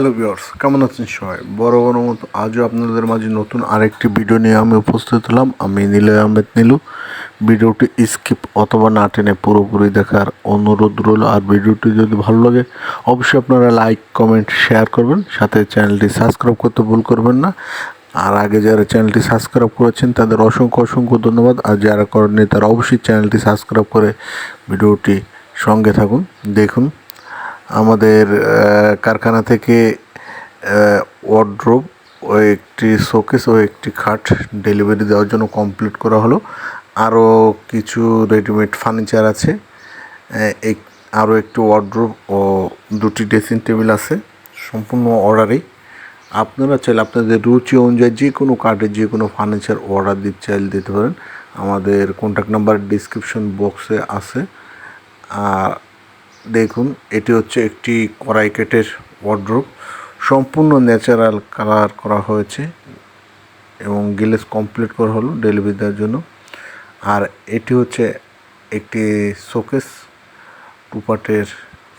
Hello viewers কেমন আছেন সবাই? বড় বড় মতো আজও আপনাদের মাঝে নতুন আরেকটি ভিডিও নিয়ে আমি উপস্থিত হলাম। আমি নীলয় আহমেদ নীলু। ভিডিওটি স্কিপ অথবা না টেনে পুরোপুরি দেখার অনুরোধ রইল। আর ভিডিওটি যদি ভালো লাগে, অবশ্যই আপনারা লাইক কমেন্ট শেয়ার করবেন। সাথে চ্যানেলটি সাবস্ক্রাইব করতে ভুল করবেন না। আর আগে যারা চ্যানেলটি সাবস্ক্রাইব করেছেন, তাদের অসংখ্য অসংখ্য ধন্যবাদ। আর যারা করেননি, তারা অবশ্যই চ্যানেলটি সাবস্ক্রাইব করে ভিডিওটি সঙ্গে থাকুন। দেখুন আমাদের কারখানা থেকে ওয়ার্ড্রোব ও একটি শোকেস ও একটি খাট ডেলিভারি দেওয়ার জন্য কমপ্লিট করা হলো। আরও কিছু রেডিমেড ফার্নিচার আছে। এক, আরও একটি ওয়ার্ড্রোব ও দুটি ড্রেসিং টেবিল আছে। সম্পূর্ণ অর্ডারেই আপনারা চাইলে আপনাদের রুচি অনুযায়ী যে কোনো কার্ডের যে কোনো ফার্নিচার অর্ডার দিতে চাইলে দিতে পারেন। আমাদের কন্ট্যাক্ট নাম্বার ডিসক্রিপশন বক্সে আছে। আর দেখুন, এটি হচ্ছে একটি কড়াই কেটের ওয়ার্ড্রোব সম্পূর্ণ ন্যাচারাল কালার করা হয়েছে এবং গিলেস কমপ্লিট করা হলো ডেলিভারি দেওয়ার জন্য। আর এটি হচ্ছে একটি শোকেস টুপাটের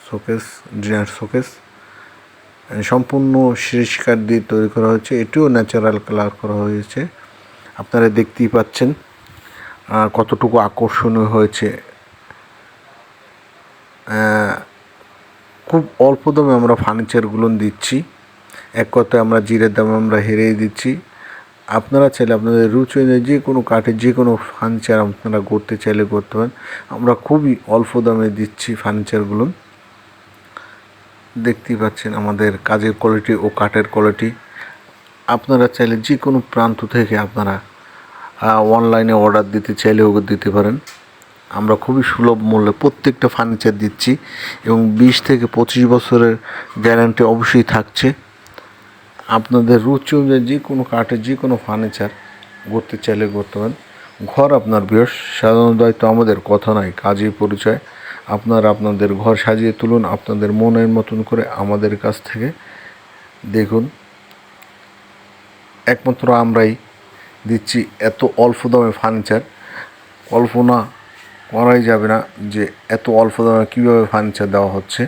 শোকেস ডিনার শোকেস সম্পূর্ণ শিরিষ কাঠ দিয়ে তৈরি করা হয়েছে। এটিও ন্যাচারাল কালার করা হয়েছে। আপনারা দেখতেই পাচ্ছেন কতটুকু আকর্ষণীয় হয়েছে খুব অল্প দামে আমরা ফার্নিচারগুলো দিচ্ছি। এক কথায় আমরা জিরের দামে আমরা হেরেই দিচ্ছি। আপনারা চাইলে আপনাদের রুচি অনুযায়ী যে কোনো কাঠের যে কোনো ফার্নিচার আপনারা করতে চাইলে করতে পারেন। আমরা খুবই অল্প দামে দিচ্ছি ফার্নিচারগুলো দেখতেই পাচ্ছেন আমাদের কাজের কোয়ালিটি ও কাঠের কোয়ালিটি আপনারা চাইলে যে কোনো প্রান্ত থেকে আপনারা অনলাইনে অর্ডার দিতে চাইলেও দিতে পারেন। আমরা খুবই সুলভ মূল্যে প্রত্যেকটা ফার্নিচার দিচ্ছি এবং বিশ থেকে পঁচিশ বছরের গ্যারান্টি অবশ্যই থাকছে। আপনাদের রুচি অনুযায়ী যে কোনো কাঠের যে কোনো ফার্নিচার করতে চাইলে করতে পারেন। ঘর আপনার বয়স সাধারণ দায়িত্ব আমাদের, কথা নয়, কাজেই পরিচয়। আপনারা আপনাদের ঘর সাজিয়ে তুলুন, আপনাদের মনের মতন করে আমাদের কাছ থেকে দেখুন। একমাত্র আমরাই দিচ্ছি এত অল্প দামে ফার্নিচার কল্পনা করাই যাবে না যে এত অল্প দামে কীভাবে ফার্নিচার দেওয়া হচ্ছে।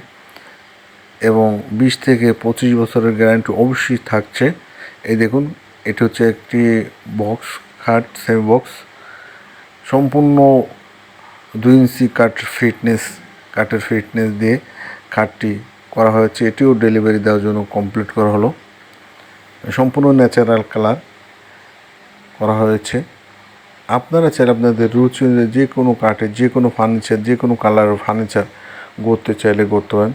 এবং বিশ থেকে পঁচিশ বছরের গ্যারান্টি অবশ্যই থাকছে। এই দেখুন, এটি হচ্ছে একটি বক্স খাট সেমি বক্স সম্পূর্ণ দুই ইঞ্চি কাঠ ফিটনেস কাঠের ফিটনেস দিয়ে খাটটি করা হয়েছে। এটিও ডেলিভারি দেওয়ার জন্য কমপ্লিট করা হলো। সম্পূর্ণ ন্যাচারাল কালার করা হয়েছে। আপনারা চাইলে আপনাদের রুচি অনুযায়ী যে কোনো কাঠের, যে কোনো ফার্নিচার যে কোনো কালারের ফার্নিচার গড়তে চাইলে করতে পারেন।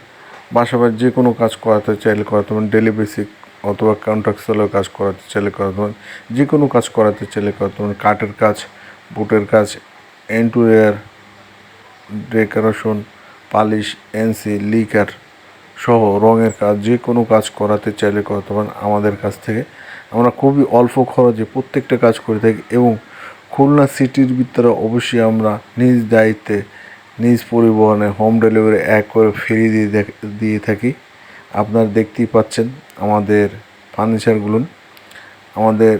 বাসাবাড়ি যে কোনো কাজ করাতে চাইলে করাতে পারেন। ডেলি বেসিক অথবা কন্ট্রাকচুয়ালের কাজ করাতে চাইলে করাতে পারেন। যে কোনো কাজ করাতে চাইলে করাতে পারেন। কাঠের কাজ, বুটের কাজ interior decoration polish NC lacquer সহ রঙের কাজ যে কোনো কাজ করাতে চাইলে করাতে পারেন আমাদের কাছ থেকে। আমরা খুবই অল্প খরচে প্রত্যেকটা কাজ করে থাকি এবং খুলনা সিটির ভিতরে অবশ্যই আমরা নিজ দায়িত্বে, নিজ পরিবহনে হোম ডেলিভারি এক করে ফিরিয়ে দিয়ে দিয়ে থাকি। আপনারা দেখতেই পাচ্ছেন আমাদের ফার্নিচারগুলো আমাদের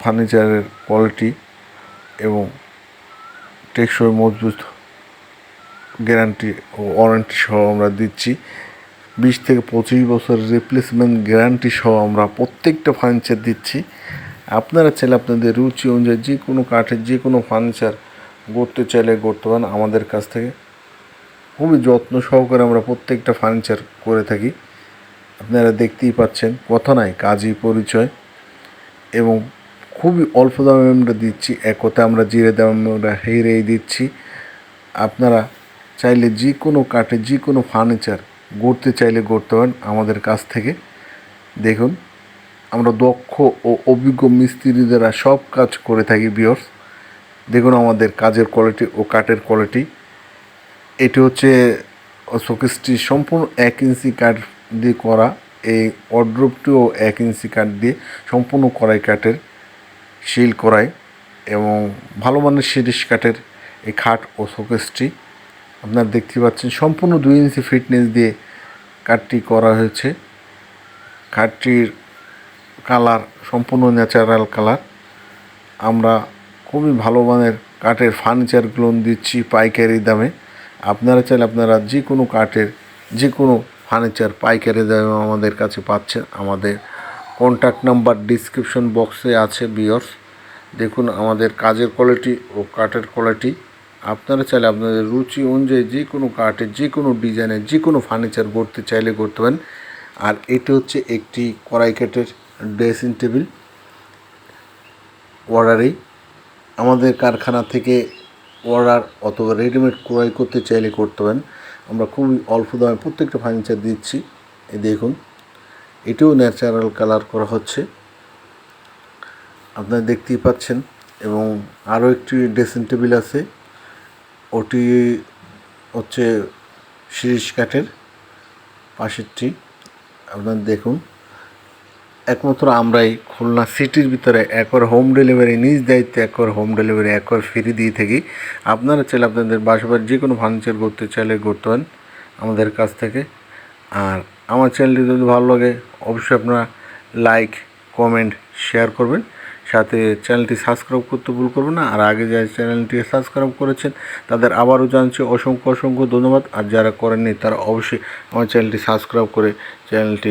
ফার্নিচারের কোয়ালিটি এবং টেকসই মজবুত গ্যারান্টি ও ওয়ারেন্টি সহ আমরা দিচ্ছি। বিশ থেকে পঁচিশ বছর রিপ্লেসমেন্ট গ্যারান্টি সহ আমরা প্রত্যেকটা ফার্নিচার দিচ্ছি। আপনারা চাইলে আপনাদের রুচি অনুযায়ী যে কোনো কাঠের, যে কোনো ফার্নিচার গড়তে চাইলে গড়তে পারেন আমাদের কাছ থেকে। খুবই যত্ন সহকারে আমরা প্রত্যেকটা ফার্নিচার করে থাকি। আপনারা দেখতেই পাচ্ছেন কথা নাই, কাজই পরিচয়। এবং খুবই অল্প দামে আমরা দিচ্ছি, এক কথায় আমরা জিরে দামে আমরা হেরেই দিচ্ছি। আপনারা চাইলে যে কোনো কাঠে, যে কোনো ফার্নিচার গড়তে চাইলে গড়তে পারেন আমাদের কাছ থেকে। দেখুন আমরা দক্ষ ও অভিজ্ঞ মিস্ত্রি দ্বারা সব কাজ করে থাকি বিয়র্স দেখুন আমাদের কাজের কোয়ালিটি ও কাঠের কোয়ালিটি এটি হচ্ছে শোকেসটি সম্পূর্ণ এক ইঞ্চি কাঠ দিয়ে করা। এই অড্রপটিও এক ইঞ্চি কাঠ দিয়ে সম্পূর্ণ কড়াই কাঠের শিল কড়াই এবং ভালো মানের শিরিষ কাঠের এই খাট ও শোকেসটি। আপনারা দেখতে পাচ্ছেন সম্পূর্ণ দুই ইঞ্চি ফিটনেস দিয়ে কাঠটি করা হয়েছে। খাটটির কালার, সম্পূর্ণ ন্যাচারাল কালার। আমরা খুবই ভালো মানের কাঠের ফার্নিচারগুলো দিচ্ছি পাইকারি দামে। আপনারা চাইলে আপনারা যে কোনো কাঠের যে কোনো ফার্নিচার পাইকারি দামে আমাদের কাছে পাচ্ছেন। আমাদের কন্ট্যাক্ট নাম্বার ডিসক্রিপশন বক্সে আছে বিয়র্স দেখুন আমাদের কাজের কোয়ালিটি ও কাঠের কোয়ালিটি আপনারা চাইলে আপনাদের রুচি অনুযায়ী যে কোনো কাঠের যে কোনো ডিজাইনের যে কোনো ফার্নিচার করতে চাইলে করতে পারেন। আর এটি হচ্ছে একটি কড়াই কাঠের ড্রেসিং টেবিল অর্ডারেই আমাদের কারখানা থেকে অর্ডার অথবা রেডিমেড ক্রয় করতে চাইলে করতে পারেন। আমরা খুবই অল্প দামে প্রত্যেকটা ফার্নিচার দিচ্ছি। এই দেখুন, এটিও ন্যাচারাল কালার করা হচ্ছে। আপনারা দেখতেই পাচ্ছেন, এবং আরও একটি ড্রেসিং টেবিল আছে। ওটি হচ্ছে শিরিষ কাঠের পাশেরটি। আপনারা দেখুন একমাত্র আমরাই খুলনা সিটির ভিতরে একবার হোম ডেলিভারি নিজ দায়িত্বে একবার হোম ডেলিভারি একবার ফ্রি দিয়ে থাকি। আপনারা চাইলে আপনাদের বাসাবার যে কোনো ফার্নিচার করতে চাইলে করতে পারেন আমাদের কাছ থেকে। আর আমার চ্যানেলটি যদি ভালো লাগে, অবশ্যই আপনারা লাইক কমেন্ট শেয়ার করবেন। সাথে চ্যানেলটি সাবস্ক্রাইব করতে ভুল করবেন না। আর আগে যারা চ্যানেলটি সাবস্ক্রাইব করেছেন, তাদের আবারও জানছি অসংখ্য অসংখ্য ধন্যবাদ। আর যারা করেননি, তারা অবশ্যই আমার চ্যানেলটি সাবস্ক্রাইব করে চ্যানেলটি